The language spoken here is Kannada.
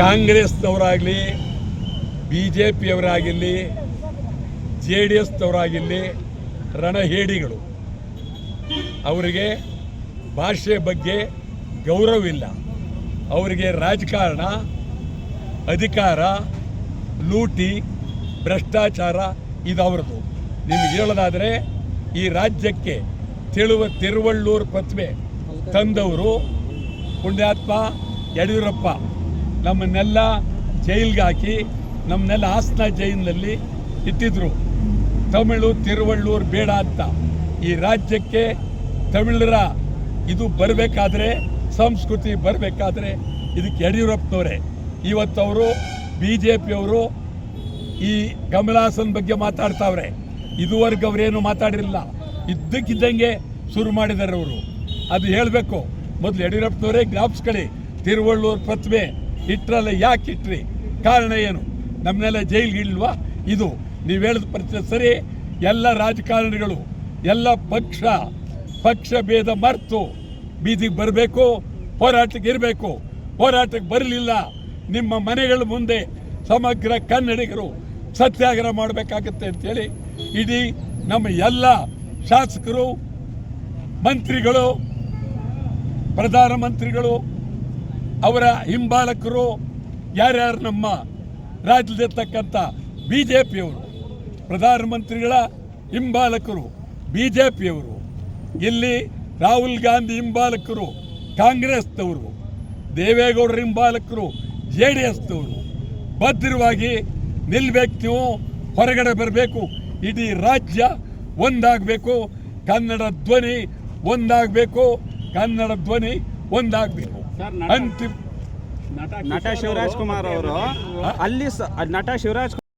ಕಾಂಗ್ರೆಸ್ನವರಾಗಲಿ ಬಿ ಜೆ ಪಿಯವರಾಗಿರಲಿ ಜೆ ಡಿ ಎಸ್ನವರಾಗಿರಲಿ, ರಣಹೇಡಿಗಳು. ಅವರಿಗೆ ಭಾಷೆ ಬಗ್ಗೆ ಗೌರವವಿಲ್ಲ. ಅವರಿಗೆ ರಾಜಕಾರಣ, ಅಧಿಕಾರ, ಲೂಟಿ, ಭ್ರಷ್ಟಾಚಾರ ಇದು ಅವರದು ನಿಮಗೆ ಹೇಳೋದಾದರೆ, ಈ ರಾಜ್ಯಕ್ಕೆ ತಿಳುವ ತಿರುವಳ್ಳೂರು ಪ್ರತಿಮೆ ತಂದವರು ಪುಣ್ಯಾತ್ಮ ಯಡಿಯೂರಪ್ಪ. ನಮ್ಮನ್ನೆಲ್ಲ ಜೈಲ್ಗೆ ಹಾಕಿ ನಮ್ಮನ್ನೆಲ್ಲ ಹಾಸನ ಜೈಲಿನಲ್ಲಿ ಇಟ್ಟಿದ್ರು. ತಮಿಳು, ತಿರುವಳ್ಳೂರು ಬೇಡ ಅಂತ. ಈ ರಾಜ್ಯಕ್ಕೆ ತಮಿಳರ ಇದು ಬರಬೇಕಾದ್ರೆ, ಸಂಸ್ಕೃತಿ ಬರಬೇಕಾದ್ರೆ ಇದಕ್ಕೆ ಯಡಿಯೂರಪ್ಪನವರೇ. ಇವತ್ತವರು ಬಿ ಜೆ ಪಿಯವರು ಈ ಕಮಲಾಸನ್ ಬಗ್ಗೆ ಮಾತಾಡ್ತಾವ್ರೆ. ಇದುವರೆಗೆ ಅವರೇನು ಮಾತಾಡಿರಲಿಲ್ಲ. ಇದ್ದಕ್ಕಿದ್ದಂಗೆ ಶುರು ಮಾಡಿದ್ದಾರೆ ಅವರು. ಅದು ಹೇಳಬೇಕು. ಮೊದಲು ಯಡಿಯೂರಪ್ಪನವರೇ ಕಳಿ ತಿರುವಳ್ಳೂರು ಪ್ರತಿಮೆ ಇಟ್ರಲ್ಲ ಯಾಕೆ ಇಟ್ರಿ? ಕಾರಣ ಏನು? ನಮ್ಮನ್ನೆಲ್ಲ ಜೈಲಿಗೆ ಇಲ್ವಾ? ಇದು ನೀವು ಹೇಳಿದ ಪರಿಚಯ ಸರಿ. ಎಲ್ಲ ರಾಜಕಾರಣಿಗಳು, ಎಲ್ಲ ಪಕ್ಷ ಪಕ್ಷ ಭೇದ ಮರೆತು ಬೀದಿಗೆ ಬರಬೇಕು, ಹೋರಾಟಕ್ಕೆ ಇರಬೇಕು. ಹೋರಾಟಕ್ಕೆ ಬರಲಿಲ್ಲ. ನಿಮ್ಮ ಮನೆಗಳ ಮುಂದೆ ಸಮಗ್ರ ಕನ್ನಡಿಗರು ಸತ್ಯಾಗ್ರಹ ಮಾಡಬೇಕಾಗತ್ತೆ ಅಂತೇಳಿ ಇಡೀ ನಮ್ಮ ಎಲ್ಲ ಶಾಸಕರು, ಮಂತ್ರಿಗಳು, ಪ್ರಧಾನಮಂತ್ರಿಗಳು ಅವರ ಹಿಂಬಾಲಕರು ಯಾರ್ಯಾರು ನಮ್ಮ ರಾಜ್ಯದಲ್ಲಿರ್ತಕ್ಕಂಥ ಬಿ ಜೆ ಪಿಯವರು ಪ್ರಧಾನಮಂತ್ರಿಗಳ ಹಿಂಬಾಲಕರು ಬಿ ಜೆ ಪಿಯವರು ಇಲ್ಲಿ ರಾಹುಲ್ ಗಾಂಧಿ ಹಿಂಬಾಲಕರು, ಕಾಂಗ್ರೆಸ್ನವರು, ದೇವೇಗೌಡರ ಹಿಂಬಾಲಕರು, ಜೆ ಡಿ ಎಸ್ನವರು, ಭದ್ರವಾಗಿ ನಿಲ್ಬೇಕು, ಹೊರಗಡೆ ಬರಬೇಕು, ಇಡೀ ರಾಜ್ಯ ಒಂದಾಗಬೇಕು, ಕನ್ನಡ ಧ್ವನಿ ಒಂದಾಗಬೇಕು, ಕನ್ನಡ ಧ್ವನಿ ಒಂದಾಗಬೇಕು. ಅಂತಿಮ ನಟ ಶಿವರಾಜ್ ಕುಮಾರ್ ಅವರು ಅಲ್ಲಿ ನಟ ಶಿವರಾಜ್